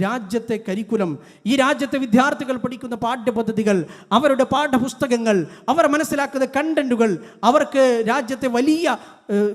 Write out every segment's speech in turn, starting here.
രാജ്യത്തെ കരിക്കുലം ഈ രാജ്യത്തെ വിദ്യാർത്ഥികൾ പഠിക്കുന്ന പാഠ്യപദ്ധതികൾ അവരുടെ പാഠപുസ്തകങ്ങൾ അവർ മനസ്സിലാക്കുന്ന കണ്ടന്റുകൾ അവർക്ക് രാജ്യത്തെ വലിയ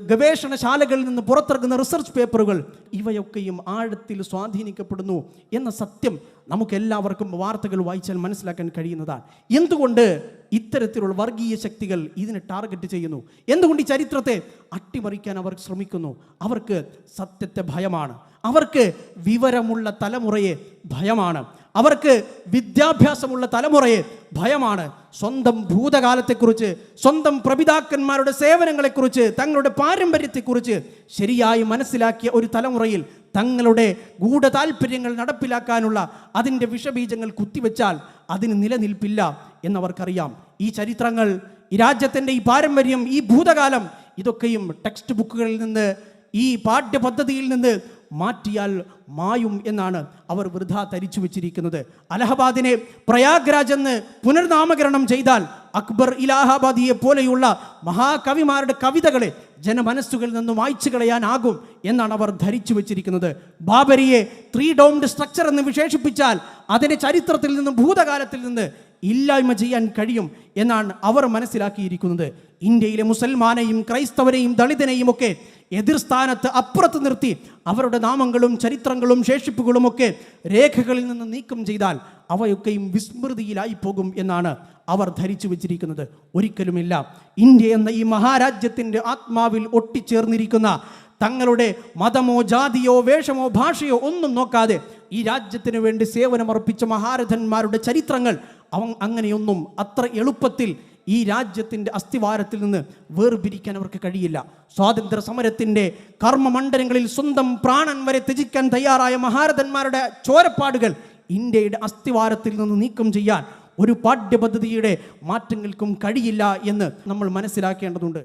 ഗവേഷണശാലകളിൽ നിന്ന് പുറത്തിറക്കുന്ന റിസർച്ച് പേപ്പറുകൾ ഇവയൊക്കെയും ആഴത്തിൽ സ്വാധീനിക്കപ്പെടുന്നു എന്ന സത്യം നമുക്കെല്ലാവർക്കും വാർത്തകൾ വായിച്ചാൽ മനസ്സിലാക്കാൻ കഴിയുന്നതാണ്. എന്തുകൊണ്ട് ഇത്തരത്തിലുള്ള വർഗീയ ശക്തികൾ ഇതിനെ ടാർഗറ്റ് ചെയ്യുന്നു. എന്തുകൊണ്ട് ഈ ചരിത്രത്തെ അട്ടിമറിക്കാൻ അവർ ശ്രമിക്കുന്നു? അവർക്ക് സത്യത്തെ ഭയമാണ്. അവർക്ക് വിവരമുള്ള തലമുറയെ ഭയമാണ്. അവർക്ക് വിദ്യാഭ്യാസമുള്ള തലമുറയെ ഭയമാണ്. സ്വന്തം ഭൂതകാലത്തെക്കുറിച്ച് സ്വന്തം പ്രപിതാക്കന്മാരുടെ സേവനങ്ങളെക്കുറിച്ച് തങ്ങളുടെ പാരമ്പര്യത്തെക്കുറിച്ച് ശരിയായി മനസ്സിലാക്കിയ ഒരു തലമുറയിൽ തങ്ങളുടെ ഗൂഢ താല്പര്യങ്ങൾ നടപ്പിലാക്കാനുള്ള അതിന്റെ വിഷബീജങ്ങൾ കുത്തിവെച്ചാൽ അതിന് നിലനിൽപ്പില്ല എന്നവർക്കറിയാം. ഈ ചരിത്രങ്ങൾ ഈ രാജ്യത്തിന്റെ ഈ പാരമ്പര്യം ഈ ഭൂതകാലം ഇതൊക്കെയും ടെക്സ്റ്റ് ബുക്കുകളിൽ നിന്ന് ഈ പാഠ്യപദ്ധതിയിൽ നിന്ന് മാറ്റിയാൽ മായും എന്നാണ് അവർ വൃഥ ധരിച്ചു വെച്ചിരിക്കുന്നത്. അലഹബാദിനെ പ്രയാഗ്രാജ് എന്ന് പുനർനാമകരണം ചെയ്താൽ അക്ബർ ഇലാഹാബാദിയെ പോലെയുള്ള മഹാകവിമാരുടെ കവിതകളെ ജനമനസ്സുകളിൽ നിന്നും മായ്ച്ചു കളയാനാകും എന്നാണ് അവർ ധരിച്ചു വെച്ചിരിക്കുന്നത്. ബാബരിയെ ത്രീ ഡോംഡ് സ്ട്രക്ചർ എന്ന് വിശേഷിപ്പിച്ചാൽ അതിനെ ചരിത്രത്തിൽ നിന്നും ഭൂതകാലത്തിൽ നിന്ന് ഇല്ലായ്മ ചെയ്യാൻ കഴിയും എന്നാണ് അവർ മനസ്സിലാക്കിയിരിക്കുന്നത്. ഇന്ത്യയിലെ മുസൽമാനെയും ക്രൈസ്തവരെയും ദളിതനെയും ഒക്കെ എതിർസ്ഥാനത്ത് അപ്പുറത്ത് നിർത്തി അവരുടെ നാമങ്ങളും ചരിത്രങ്ങളും ശേഷിപ്പുകളും ഒക്കെ രേഖകളിൽ നിന്ന് നീക്കം ചെയ്താൽ അവയൊക്കെയും വിസ്മൃതിയിലായി പോകും എന്നാണ് അവർ ധരിച്ചു വച്ചിരിക്കുന്നത്. ഒരിക്കലുമില്ല. ഇന്ത്യ എന്ന ഈ മഹാരാജ്യത്തിന്റെ ആത്മാവിൽ ഒട്ടിച്ചേർന്നിരിക്കുന്ന തങ്ങളുടെ മതമോ ജാതിയോ വേഷമോ ഭാഷയോ ഒന്നും നോക്കാതെ ഈ രാജ്യത്തിന് വേണ്ടി സേവനമർപ്പിച്ച മഹാരഥന്മാരുടെ ചരിത്രങ്ങൾ അവ അങ്ങനെയൊന്നും അത്ര എളുപ്പത്തിൽ ഈ രാജ്യത്തിന്റെ അസ്ഥിവാരത്തിൽ നിന്ന് വേർപിരിക്കാൻ അവർക്ക് കഴിയില്ല. സ്വാതന്ത്ര്യ സമരത്തിന്റെ കർമ്മമണ്ഡലങ്ങളിൽ സ്വന്തം പ്രാണൻ വരെ ത്യജിക്കാൻ തയ്യാറായ മഹാരഥന്മാരുടെ ചോരപ്പാടുകൾ ഇന്ത്യയുടെ അസ്ഥിവാരത്തിൽ നിന്ന് നീക്കം ചെയ്യാൻ ഒരു പാഠ്യപദ്ധതിയുടെ മാറ്റങ്ങൾക്കും കഴിയില്ല എന്ന് നമ്മൾ മനസ്സിലാക്കേണ്ടതുണ്ട്.